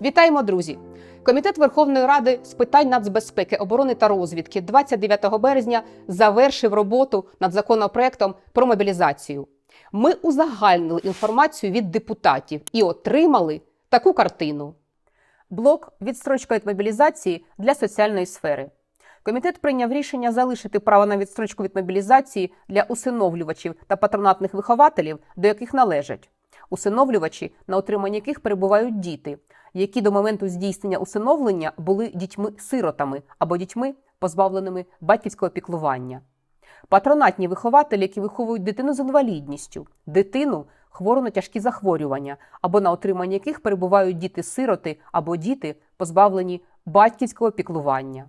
Вітаємо, друзі! Комітет Верховної Ради з питань нацбезпеки, оборони та розвідки 29 березня завершив роботу над законопроектом про мобілізацію. Ми узагальнили інформацію від депутатів і отримали таку картину. Блок відстрочка від мобілізації для соціальної сфери. Комітет прийняв рішення залишити право на відстрочку від мобілізації для усиновлювачів та патронатних вихователів, до яких належать усиновлювачі, на отриманні яких перебувають діти, які до моменту здійснення усиновлення були дітьми-сиротами або дітьми, позбавленими батьківського піклування. Патронатні вихователі, які виховують дитину з інвалідністю, дитину хвору на тяжкі захворювання, або на отриманні яких перебувають діти-сироти або діти, позбавлені батьківського піклування.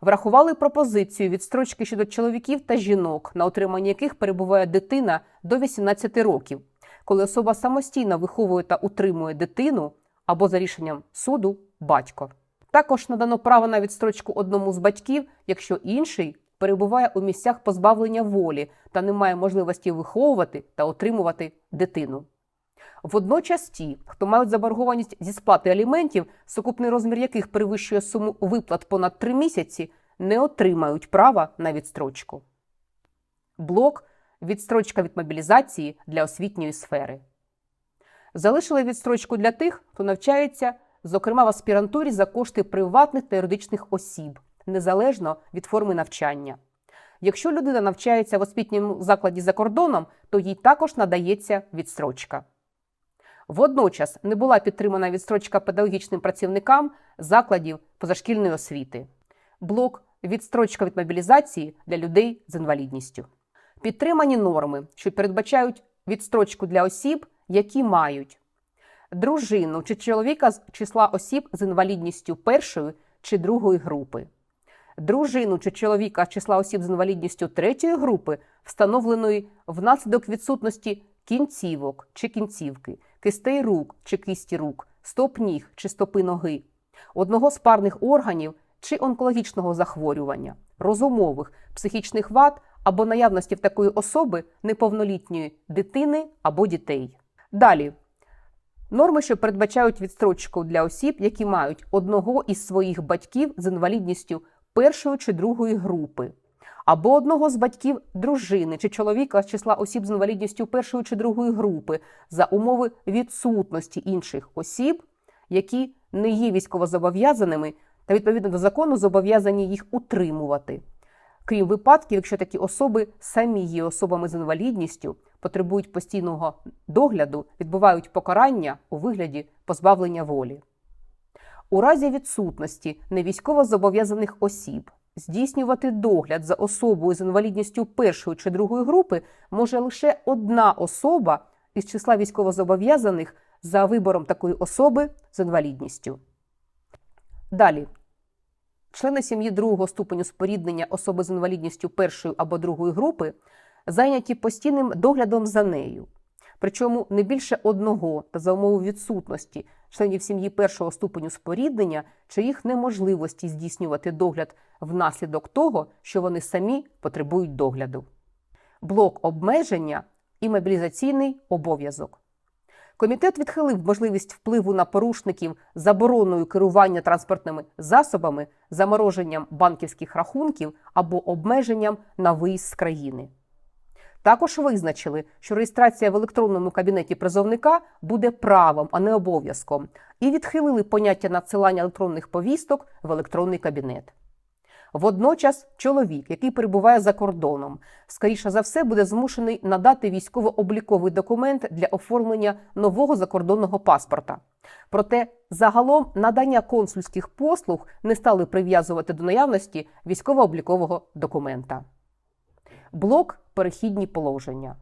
Врахували пропозицію відстрочки щодо чоловіків та жінок, на отриманні яких перебуває дитина до 18 років, коли особа самостійно виховує та утримує дитину або за рішенням суду батько. Також надано право на відстрочку одному з батьків, якщо інший перебуває у місцях позбавлення волі та не має можливості виховувати та отримувати дитину. Водночас ті, хто мають заборгованість зі сплати аліментів, сукупний розмір яких перевищує суму виплат понад 3 місяці, не отримають права на відстрочку. Блок відстрочка від мобілізації для освітньої сфери. Залишили відстрочку для тих, хто навчається, зокрема в аспірантурі за кошти приватних та юридичних осіб, незалежно від форми навчання. Якщо людина навчається в освітньому закладі за кордоном, то їй також надається відстрочка. Водночас не була підтримана відстрочка педагогічним працівникам закладів позашкільної освіти. Блок відстрочка від мобілізації для людей з інвалідністю. Підтримані норми, що передбачають відстрочку для осіб, які мають дружину чи чоловіка з числа осіб з інвалідністю першої чи другої групи, дружину чи чоловіка з числа осіб з інвалідністю третьої групи, встановленої внаслідок відсутності кінцівок чи кінцівки, кистей рук чи кисті рук, стоп ніг чи стопи ноги, одного з парних органів чи онкологічного захворювання, розумових, психічних вад або наявності в такої особи неповнолітньої дитини або дітей. Далі. Норми, що передбачають відстрочку для осіб, які мають одного із своїх батьків з інвалідністю першої чи другої групи, або одного з батьків дружини чи чоловіка з числа осіб з інвалідністю першої чи другої групи за умови відсутності інших осіб, які не є військовозобов'язаними та відповідно до закону зобов'язані їх утримувати. Крім випадків, якщо такі особи самі є особами з інвалідністю, потребують постійного догляду, відбувають покарання у вигляді позбавлення волі. У разі відсутності невійськовозобов'язаних осіб здійснювати догляд за особою з інвалідністю першої чи другої групи може лише одна особа із числа військовозобов'язаних за вибором такої особи з інвалідністю. Далі. Члени сім'ї другого ступеню споріднення особи з інвалідністю першої або другої групи зайняті постійним доглядом за нею. Причому не більше одного та за умови відсутності членів сім'ї першого ступеню споріднення чи їх неможливості здійснювати догляд внаслідок того, що вони самі потребують догляду. Блок обмеження і мобілізаційний обов'язок. Комітет відхилив можливість впливу на порушників забороною керування транспортними засобами, замороженням банківських рахунків або обмеженням на виїзд з країни. Також визначили, що реєстрація в електронному кабінеті призовника буде правом, а не обов'язком, і відхилили поняття надсилання електронних повісток в електронний кабінет. Водночас чоловік, який перебуває за кордоном, скоріше за все буде змушений надати військово-обліковий документ для оформлення нового закордонного паспорта. Проте загалом надання консульських послуг не стали прив'язувати до наявності військово-облікового документа. Блок перехідні положення.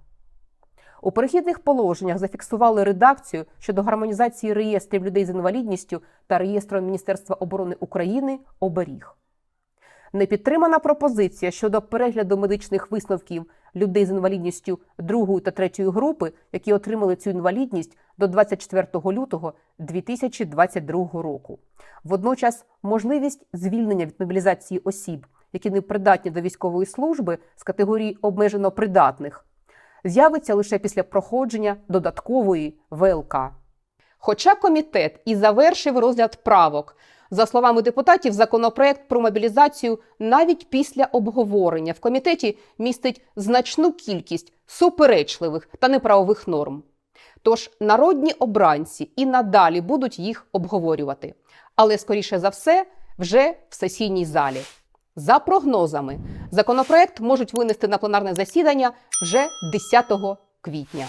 У перехідних положеннях зафіксували редакцію щодо гармонізації реєстрів людей з інвалідністю та реєстром Міністерства оборони України оберіг. Не підтримана пропозиція щодо перегляду медичних висновків людей з інвалідністю другої та третьої групи, які отримали цю інвалідність до 24 лютого 2022 року. Водночас можливість звільнення від мобілізації осіб, які не придатні до військової служби з категорії обмежено придатних, з'явиться лише після проходження додаткової ВЛК. Хоча комітет і завершив розгляд правок, за словами депутатів, законопроект про мобілізацію навіть після обговорення в комітеті містить значну кількість суперечливих та неправових норм. Тож народні обранці і надалі будуть їх обговорювати, але скоріше за все, вже в сесійній залі. За прогнозами, законопроект можуть винести на пленарне засідання вже 10 квітня.